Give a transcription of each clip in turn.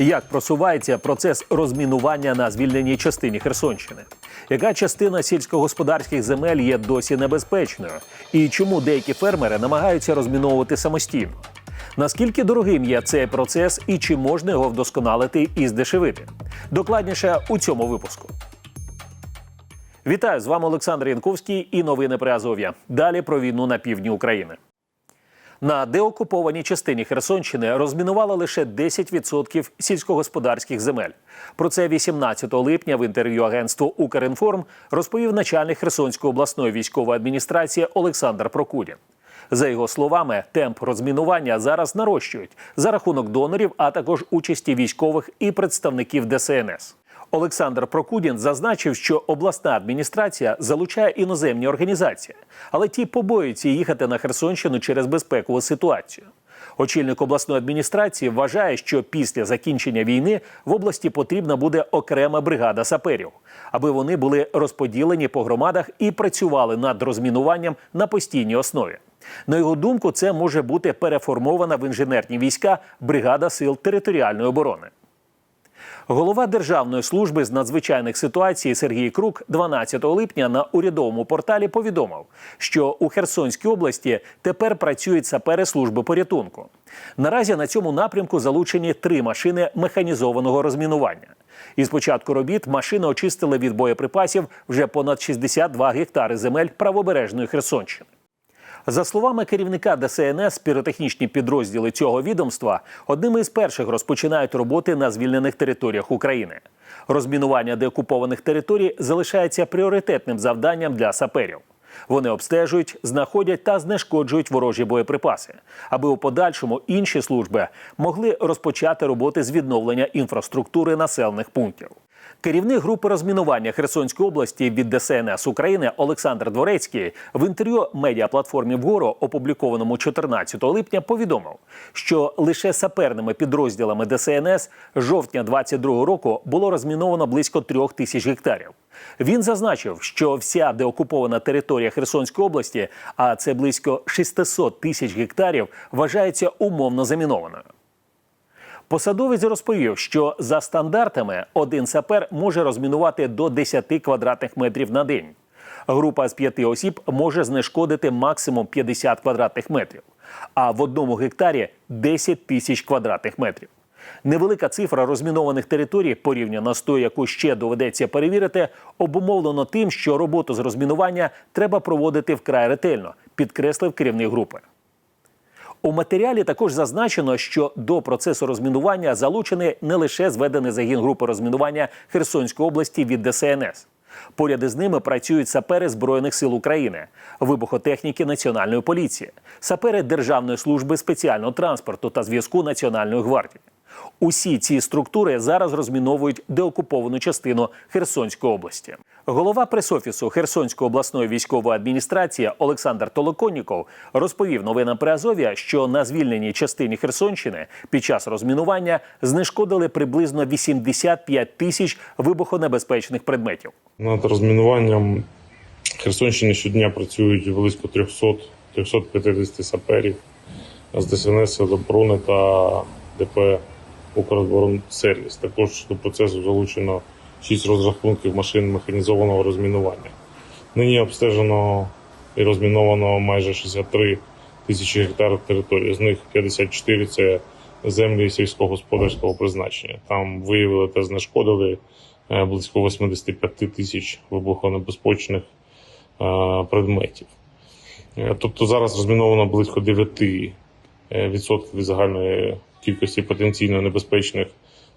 Як просувається процес розмінування на звільненій частині Херсонщини? Яка частина сільськогосподарських земель є досі небезпечною? І чому деякі фермери намагаються розміновувати самостійно? Наскільки дорогим є цей процес і чи можна його вдосконалити і здешевити? Докладніше у цьому випуску. Вітаю з вами Олександр Янковський і новини при Азов'я. Далі про війну на півдні України. На деокупованій частині Херсонщини розмінували лише 10% сільськогосподарських земель. Про це 18 липня в інтерв'ю агентству Укрінформ розповів начальник Херсонської обласної військової адміністрації Олександр Прокудін. За його словами, темп розмінування зараз нарощують за рахунок донорів, а також участі військових і представників ДСНС. Олександр Прокудін зазначив, що обласна адміністрація залучає іноземні організації, але ті побоюються їхати на Херсонщину через безпекову ситуацію. Очільник обласної адміністрації вважає, що після закінчення війни в області потрібна буде окрема бригада саперів, аби вони були розподілені по громадах і працювали над розмінуванням на постійній основі. На його думку, це може бути переформована в інженерні війська бригада сил територіальної оборони. Голова Державної служби з надзвичайних ситуацій Сергій Крук 12 липня на урядовому порталі повідомив, що у Херсонській області тепер працюють сапери служби порятунку. Наразі на цьому напрямку залучені три машини механізованого розмінування. Із початку робіт машини очистили від боєприпасів вже понад 62 гектари земель правобережної Херсонщини. За словами керівника ДСНС, піротехнічні підрозділи цього відомства одними із перших розпочинають роботи на звільнених територіях України. Розмінування деокупованих територій залишається пріоритетним завданням для саперів. Вони обстежують, знаходять та знешкоджують ворожі боєприпаси, аби у подальшому інші служби могли розпочати роботи з відновлення інфраструктури населених пунктів. Керівник групи розмінування Херсонської області від ДСНС України Олександр Дворецький в інтерв'ю медіаплатформі вгору, опублікованому 14 липня, повідомив, що лише саперними підрозділами ДСНС жовтня 22 року було розміновано близько трьох тисяч гектарів. Він зазначив, що вся деокупована територія Херсонської області, а це близько 600 тисяч гектарів, вважається умовно замінованою. Посадовець розповів, що за стандартами один сапер може розмінувати до 10 квадратних метрів на день. Група з п'яти осіб може знешкодити максимум 50 квадратних метрів, а в одному гектарі 10 тисяч квадратних метрів. Невелика цифра розмінованих територій, порівняно з тою, яку ще доведеться перевірити, обумовлено тим, що роботу з розмінування треба проводити вкрай ретельно, підкреслив керівник групи. У матеріалі також зазначено, що до процесу розмінування залучений не лише зведений загін групи розмінування Херсонської області від ДСНС. Поряд із ними працюють сапери Збройних сил України, вибухотехніки Національної поліції, сапери Державної служби спеціального транспорту та зв'язку Національної гвардії. Усі ці структури зараз розміновують деокуповану частину Херсонської області. Голова пресофісу Херсонської обласної військової адміністрації Олександр Толоконніков розповів новинам при Азов'я, що на звільненій частині Херсонщини під час розмінування знешкодили приблизно 85 тисяч вибухонебезпечних предметів. Над розмінуванням Херсонщини щодня працюють близько 300-350 саперів з ДСНС Сил оборони та ДП «Укроборонсервіс». Також до процесу залучено 6 розрахунків машин механізованого розмінування. Нині обстежено і розміновано майже 63 тисячі гектарів території. З них 54 – це землі сільськогосподарського призначення. Там виявили та знешкодили е, близько 85 тисяч вибухонебезпечних е, предметів. Е, Тобто зараз розміновано близько 9% від загальної кількості потенційно небезпечних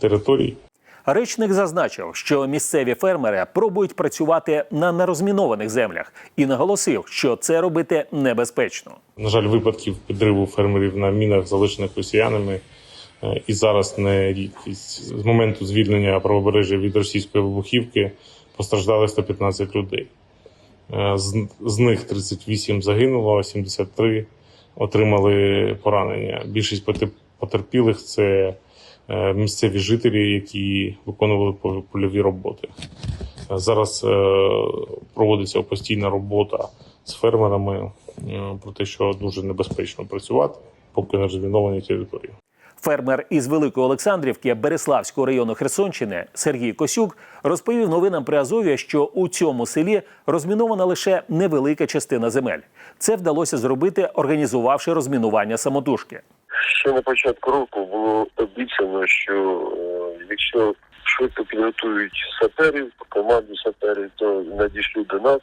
територій. Речник зазначив, що місцеві фермери пробують працювати на нерозмінованих землях і наголосив, що це робити небезпечно. На жаль, випадків підриву фермерів на мінах, залишених росіянами, е, і зараз не рідкість. З моменту звільнення правобережжя від російської вибухівки постраждали 115 людей. Е, З, них 38 загинуло, а 73 отримали поранення. Більшість потерпілих це е, місцеві жителі, які виконували пол- польові роботи. Зараз е, проводиться постійна робота з фермерами е, про те, що дуже небезпечно працювати, поки не розміновані території. Фермер із Великої Олександрівки Береславського району Херсонщини Сергій Косюк розповів новинам при Азові, що у цьому селі розмінована лише невелика частина земель. Це вдалося зробити, організувавши розмінування самотужки. Ще на початку року було обіцяно, що е, якщо швидко підготують саперів, команду саперів, то надішлють до нас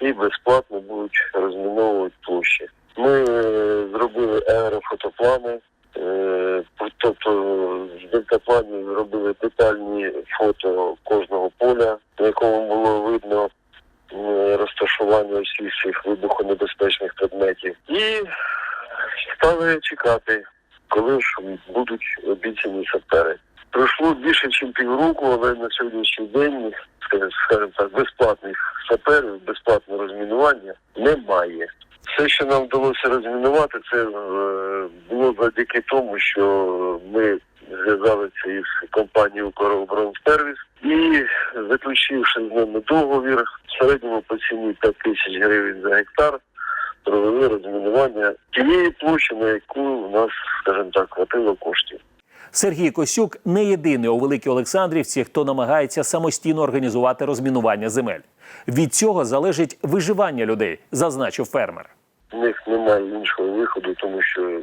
і безплатно будуть розміновувати площі. Ми е, зробили аерофотоплани, е, тобто з дельтапланів зробили детальні фото кожного поля, на якому було видно розташування всіх цих вибухонебезпечних предметів. І стали чекати, коли ж будуть обіцяні сапери. Пройшло більше, ніж півроку, але на сьогоднішній день, скажімо так, безплатних саперів, безплатного розмінування немає. Все, що нам вдалося розмінувати, це е, було завдяки тому, що ми зв'язалися із компанією «Укроборонсервіс» і заключивши з ними договір, в середньому по ціні 5 тисяч гривень за гектар, провели розмінування тієї площі, на яку у нас, скажімо так, хватило коштів. Сергій Косюк не єдиний у Великій Олександрівці, хто намагається самостійно організувати розмінування земель. Від цього залежить виживання людей, зазначив фермер. У них немає іншого виходу, тому що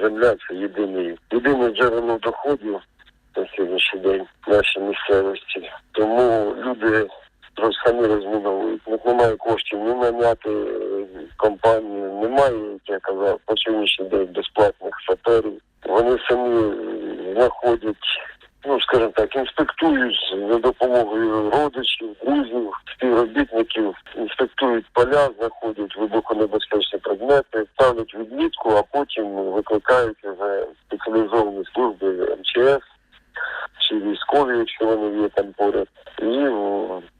земля це єдиний, єдине джерело доходів на сьогоднішній день в нашій місцевості. Тому люди просто самі розміновують. Них немає коштів ні наняти е, компанію, немає, як я казав, по сьогоднішній день безплатних саперів. Вони самі знаходять, ну скажімо так, інспектують за допомогою родичів, друзів, співробітників, інспектують поля, знаходять вибухонебезпечні предмети, ставлять відмітку, а потім викликають вже спеціалізовані служби МЧС чи військові, якщо вони є там поряд, і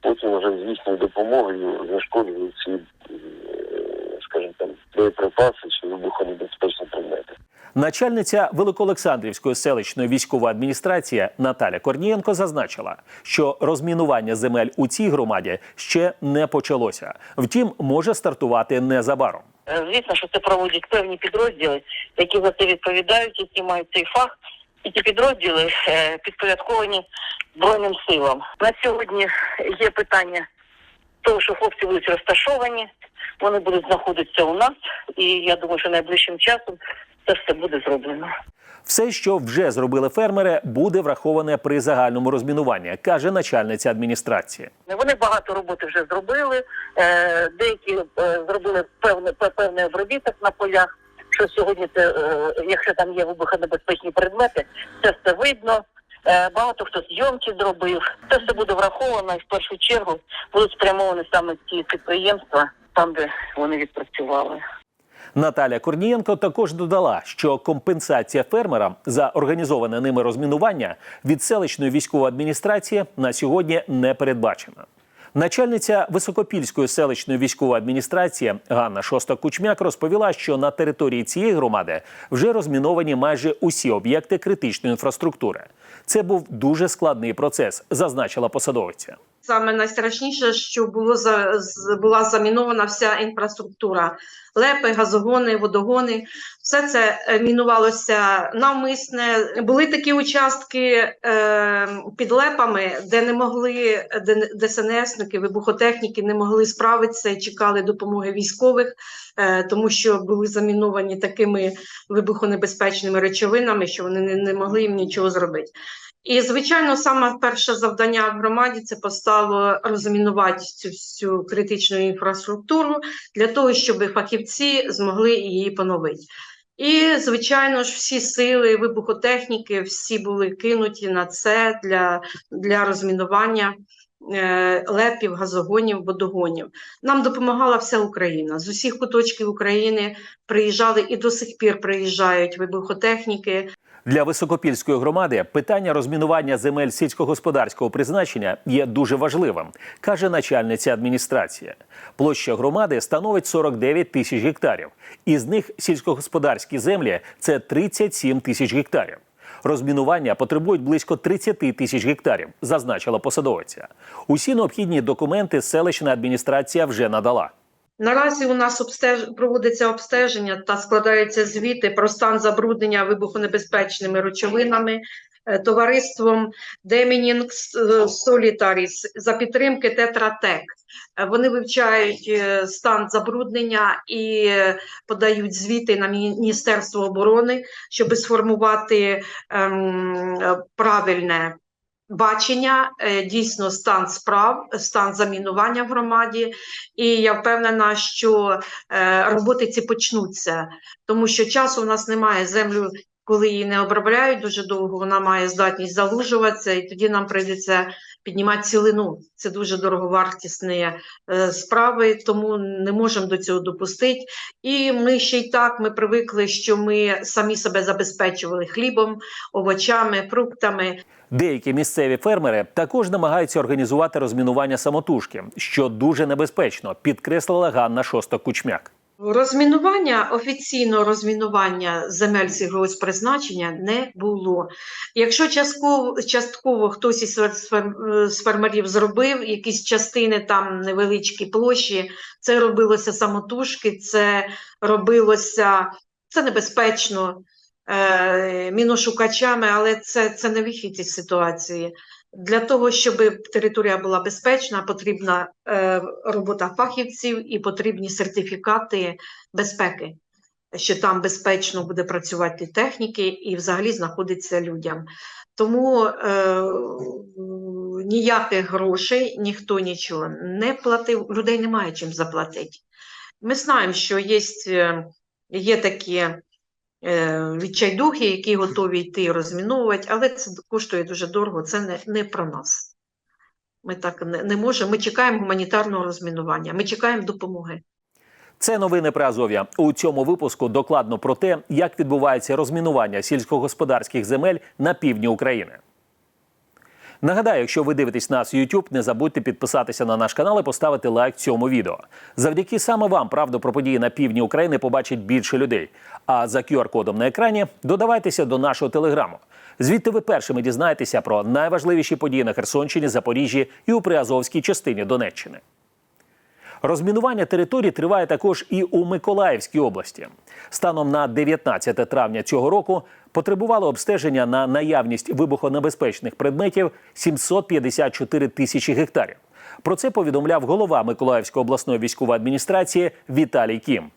потім вже з їхньою допомогою знешкоджують ці, е, скажімо там, боєприпаси чи вибухонебезпечні предмети. Начальниця Великоолександрівської селищної військової адміністрації Наталя Корнієнко зазначила, що розмінування земель у цій громаді ще не почалося. Втім, може стартувати незабаром. Е, Звісно, що це проводять певні підрозділи, які за це відповідають, які мають цей фах. І ці підрозділи е, підпорядковані Збройним силам. На сьогодні є питання того, що хлопці будуть розташовані, вони будуть знаходитися у нас, і я думаю, що найближчим часом це все буде зроблено. Все, що вже зробили фермери, буде враховане при загальному розмінуванні, каже начальниця адміністрації. Вони багато роботи вже зробили. Е, деякі е, зробили певний, пе- певний обробіток на полях. Що сьогодні це, е, якщо там є вибухонебезпечні предмети, це все видно. Е, багато хто зйомки зробив. Це все буде враховано і в першу чергу будуть спрямовані саме ці підприємства, там де вони відпрацювали. Наталя Корнієнко також додала, що компенсація фермерам за організоване ними розмінування від селищної військової адміністрації на сьогодні не передбачена. Начальниця Високопільської селищної військової адміністрації Ганна Шоста Кучмяк розповіла, що на території цієї громади вже розміновані майже усі об'єкти критичної інфраструктури. Це був дуже складний процес, зазначила посадовиця. Саме найстрашніше, що було за була замінована вся інфраструктура, лепи, газогони, водогони. Все це е, мінувалося навмисне. Були такі участки е, під лепами, де не могли ДСНСники, вибухотехніки не могли справитися і чекали допомоги військових, е, тому що були заміновані такими вибухонебезпечними речовинами, що вони не, не могли їм нічого зробити. І, звичайно, саме перше завдання в громаді це постало розмінувати цю всю критичну інфраструктуру для того, щоб фахівці змогли її поновити. І, звичайно ж, всі сили вибухотехніки всі були кинуті на це для, для розмінування е, лепів, газогонів, водогонів. Нам допомагала вся Україна. З усіх куточків України приїжджали і до сих пір приїжджають вибухотехніки, Для високопільської громади питання розмінування земель сільськогосподарського призначення є дуже важливим, каже начальниця адміністрації. Площа громади становить 49 тисяч гектарів. Із них сільськогосподарські землі це 37 тисяч гектарів. Розмінування потребують близько 30 тисяч гектарів, зазначила посадовиця. Усі необхідні документи селищна адміністрація вже надала. Наразі у нас обстеж... проводиться обстеження та складаються звіти про стан забруднення вибухонебезпечними речовинами е, товариством Deminging Solitaris за підтримки Тетратек. Е, Вони вивчають е, стан забруднення і подають звіти на Міністерство оборони, щоб сформувати ем, правильне бачення, е, дійсно стан справ, стан замінування в громаді. І я впевнена, що е, роботи ці почнуться, тому що часу у нас немає землю. Коли її не обробляють дуже довго, вона має здатність залужуватися, і тоді нам прийдеться піднімати цілину. Це дуже дороговартісні е, справи, тому не можемо до цього допустити. І ми ще й так ми привикли, що ми самі себе забезпечували хлібом, овочами, фруктами. Деякі місцеві фермери також намагаються організувати розмінування самотужки, що дуже небезпечно, підкреслила Ганна Шосток Кучмяк. Розмінування офіційного розмінування земель сільгоспризначення не було. Якщо частково, частково хтось із фермерів зробив якісь частини там невеличкі площі, це робилося самотужки, це робилося це небезпечно міношукачами, але це, це не вихід із ситуації. Для того, щоб територія була безпечна, потрібна е, робота фахівців і потрібні сертифікати безпеки, що там безпечно буде працювати техніки і взагалі знаходиться людям. Тому е, ніяких грошей ніхто нічого не платив, людей немає чим заплатити. Ми знаємо, що є, е, є такі е, відчайдухи, які готові йти розміновувати, але це коштує дуже дорого, це не, не про нас. Ми так не, не можемо. Ми чекаємо гуманітарного розмінування, ми чекаємо допомоги. Це новини про Азов'я. У цьому випуску докладно про те, як відбувається розмінування сільськогосподарських земель на півдні України. Нагадаю, якщо ви дивитесь нас YouTube, не забудьте підписатися на наш канал і поставити лайк цьому відео. Завдяки саме вам правду про події на півдні України побачить більше людей. А за QR-кодом на екрані додавайтеся до нашого телеграму. Звідти ви першими дізнаєтеся про найважливіші події на Херсонщині, Запоріжжі і у Приазовській частині Донеччини. Розмінування територій триває також і у Миколаївській області. Станом на 19 травня цього року потребувало обстеження на наявність вибухонебезпечних предметів 754 тисячі гектарів. Про це повідомляв голова Миколаївської обласної військової адміністрації Віталій Кім.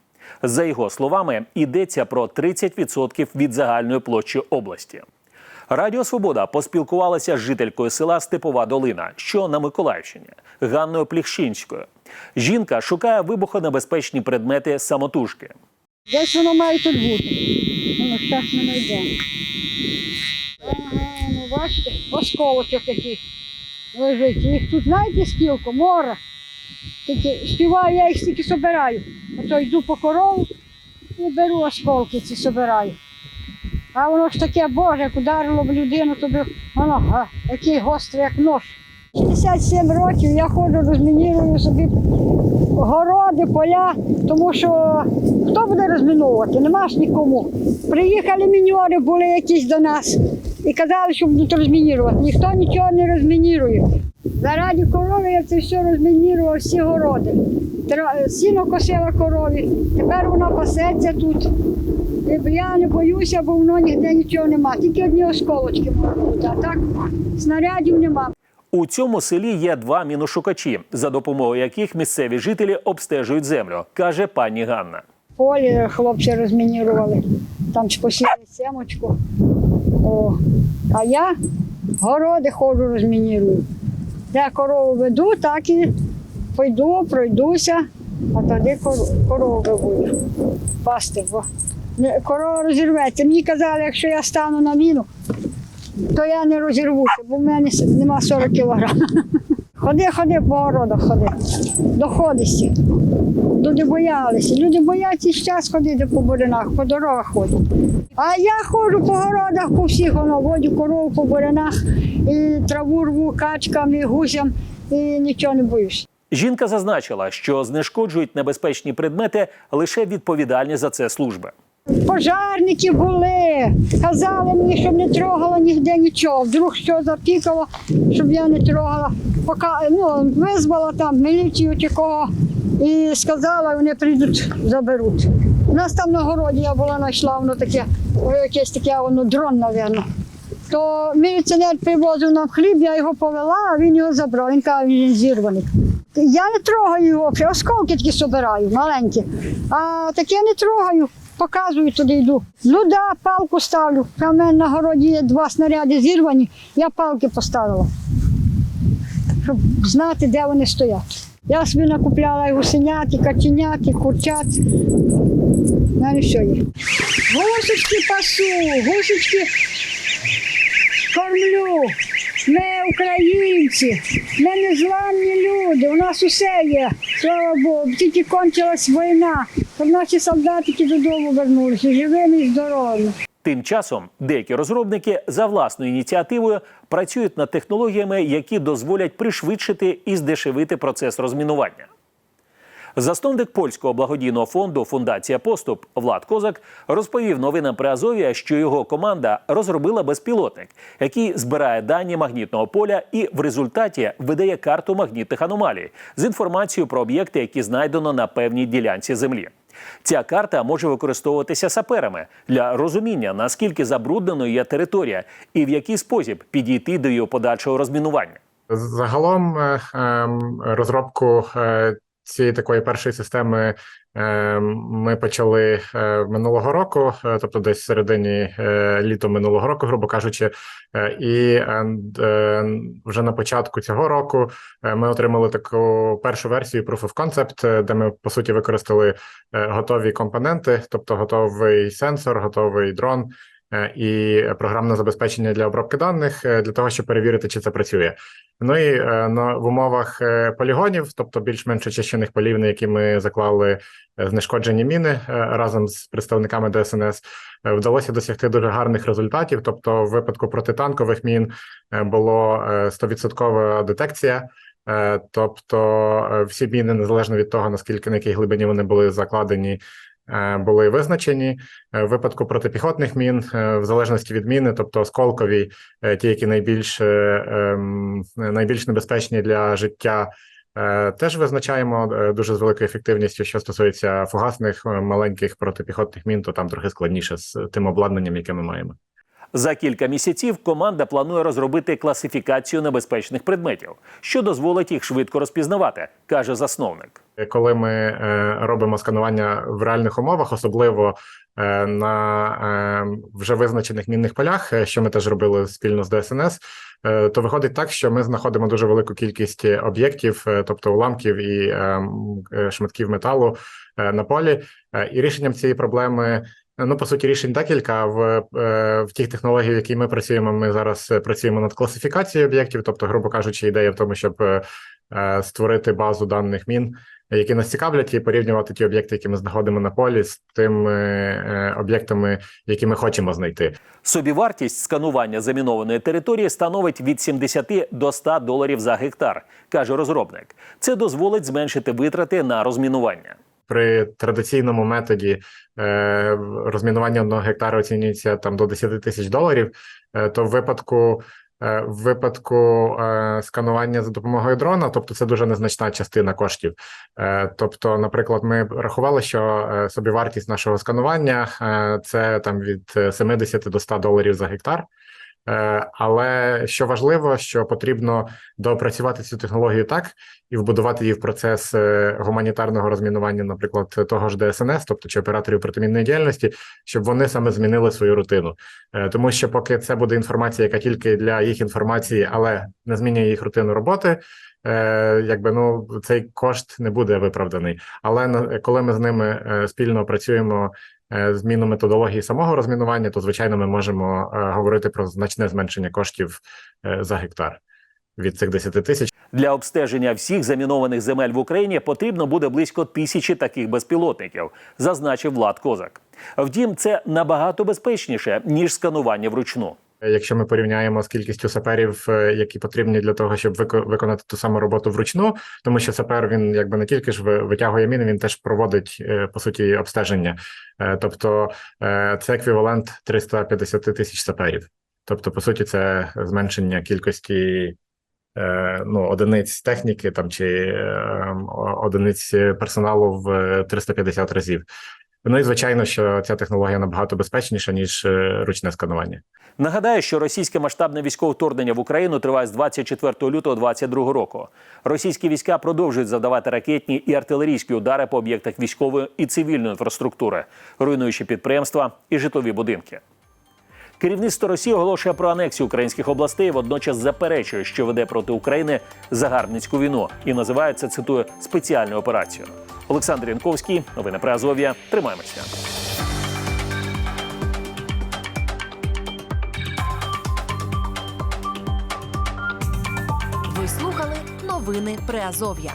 За його словами, йдеться про 30% від загальної площі області. Радіо Свобода поспілкувалася з жителькою села Степова Долина, що на Миколаївщині, Ганною Пліхшинською. Жінка шукає вибухонебезпечні предмети самотужки. Десь воно має тут бути. Воно зараз ми знайдемо. Ага, ну бачите, осколочок такий лежить. Їх тут знаєте скільки? Море. Тільки співаю, я їх стільки собираю. Ото йду по корову і беру осколки ці собираю. А воно ж таке, Боже, як ударило в людину, то би воно га, такий гострий, як нож. 67 років я ходжу, розмінірую собі городи, поля, тому що хто буде розміновувати? Нема ж нікому. Приїхали міньори, були якісь до нас і казали, що будуть розмінірувати. Ніхто нічого не розмінірує. Заради корови я це все розмінірував, всі городи. Сіно косила корові, тепер воно пасеться тут. Я не боюся, бо воно ніде нічого нема. Тільки одні осколочки можуть бути, а так снарядів нема. У цьому селі є два міношукачі, за допомогою яких місцеві жителі обстежують землю, каже пані Ганна. полі хлопці розмінірували, там посіяли семочку. О. А я городи ходжу, розмінірую. Де корову веду, так і пойду, пройдуся, а тоді кор- корову буду пасти. Бо корова розірветься. Мені казали, якщо я стану на міну, то я не розірвуся, бо в мене нема 40 кілограм. Ходи, ходи по городах, ходи. Доходишся. Люди боялися. Люди бояться час ходити по бурянах, по дорогах ходять. А я ходжу по городах, по всіх воно водю корову по бурянах, і траву рву качкам, і гусям, і нічого не боюсь. Жінка зазначила, що знешкоджують небезпечні предмети лише відповідальні за це служби. Пожарники були, казали мені, щоб не трогала ніде нічого. Вдруг що запікало, щоб я не трогала. Поки ну, визвала там міліцію чи кого і сказала, вони прийдуть, заберуть. У нас там на городі я була, знайшла воно таке, якесь таке воно дрон, мабуть. То міліціонер привозив нам хліб, я його повела, а він його забрав. Він каже, він зірваний. Я не трогаю його, осколки такі собираю, маленькі. А таке не трогаю, показую туди йду. Ну да, палку ставлю. А в мене на городі є два снаряди зірвані, я палки поставила, щоб знати, де вони стоять. Я собі накупляла гусенят, і каченят, і курчат. Мене все є. Гусочки пасу, гусочки кормлю. Ми українці, ми незламні люди, у нас усе є. Слава Богу, тільки кончилась війна, щоб наші солдатики додому вернулися, живими і здоровими. Тим часом деякі розробники за власною ініціативою працюють над технологіями, які дозволять пришвидшити і здешевити процес розмінування. Засновник польського благодійного фонду Фундація Поступ Влад Козак розповів новинам Приазов'я, що його команда розробила безпілотник, який збирає дані магнітного поля і в результаті видає карту магнітних аномалій з інформацією про об'єкти, які знайдено на певній ділянці землі. Ця карта може використовуватися саперами для розуміння, наскільки забрудненою є територія і в який спосіб підійти до її подальшого розмінування. Загалом е, ем, розробку е, цієї такої першої системи е, ми почали е, минулого року, е, тобто десь в середині е, літа минулого року, грубо кажучи, і вже на початку цього року ми отримали таку першу версію Proof of Concept, де ми по суті використали готові компоненти, тобто готовий сенсор, готовий дрон. Е, І програмне забезпечення для обробки даних е, для того, щоб перевірити, чи це працює. Ну і е, на в умовах полігонів, тобто більш-менш очищених полів, на які ми заклали знешкоджені міни разом з представниками ДСНС, вдалося досягти дуже гарних результатів. Тобто, в випадку протитанкових мін було е, 100% детекція. Тобто, всі міни, незалежно від того наскільки на якій глибині вони були закладені, були визначені. Е, В випадку протипіхотних мін, е, в залежності від міни, тобто осколкові, е, ті, які найбільш, е, ем, найбільш небезпечні для життя, е, теж визначаємо е, дуже з великою ефективністю. Що стосується фугасних е, маленьких протипіхотних мін, то там трохи складніше з тим обладнанням, яке ми маємо. За кілька місяців команда планує розробити класифікацію небезпечних предметів, що дозволить їх швидко розпізнавати, каже засновник. Коли ми е, робимо сканування в реальних умовах, особливо е, на е, вже визначених мінних полях, що ми теж робили спільно з ДСНС, то виходить так, що ми знаходимо дуже велику кількість об'єктів, тобто уламків і шматків металу на полі. І рішенням цієї проблеми. Ну, по суті, рішень декілька в, в тих технологіях, які ми працюємо. Ми зараз працюємо над класифікацією об'єктів, тобто, грубо кажучи, ідея в тому, щоб створити базу даних мін, які нас цікавлять, і порівнювати ті об'єкти, які ми знаходимо на полі, з тими е, об'єктами, які ми хочемо знайти. Собівартість сканування замінованої території становить від 70 до 100 доларів за гектар, каже розробник. Це дозволить зменшити витрати на розмінування. При традиційному методі е, розмінування одного гектара оцінюється там до 10 тисяч доларів. Е, то в випадку в випадку е, сканування за допомогою дрона, тобто це дуже незначна частина коштів. Е, тобто, наприклад, ми рахували, що е, собівартість нашого сканування е, це там від е, 70 до 100 доларів за гектар. Е, Але що важливо, що потрібно доопрацювати цю технологію так і вбудувати її в процес е, гуманітарного розмінування, наприклад, того ж ДСНС, тобто чи операторів протимінної діяльності, щоб вони саме змінили свою рутину. Е, Тому що поки це буде інформація, яка тільки для їх інформації, але не змінює їх рутину роботи. Якби ну цей кошт не буде виправданий, але коли ми з ними спільно працюємо зміну методології самого розмінування, то звичайно ми можемо е, говорити про значне зменшення коштів е, за гектар від цих 10 тисяч. Для обстеження всіх замінованих земель в Україні потрібно буде близько тисячі таких безпілотників, зазначив Влад Козак. Втім, це набагато безпечніше ніж сканування вручну. Якщо ми порівняємо з кількістю саперів, е, які потрібні для того, щоб виконати ту саму роботу вручну, тому що сапер він якби не тільки ж ви- витягує міни, він теж проводить е, по суті обстеження. Е, Тобто е, це еквівалент 350 тисяч саперів. Тобто, по суті, це зменшення кількості е, ну, одиниць техніки там чи е, одиниць персоналу в е, 350 разів. Ну і звичайно, що ця технологія набагато безпечніша ніж е, ручне сканування. Нагадаю, що російське масштабне військове вторгнення в Україну триває з 24 лютого 2022 року. Російські війська продовжують завдавати ракетні і артилерійські удари по об'єктах військової і цивільної інфраструктури, руйнуючи підприємства і житлові будинки. Керівництво Росії оголошує про анексію українських областей, водночас заперечує, що веде проти України загарбницьку війну і називає це цитую спеціальною операцією. Олександр Янковський, новини про Азов'я. Тримаємося. Ви слухали новини Приазов'я.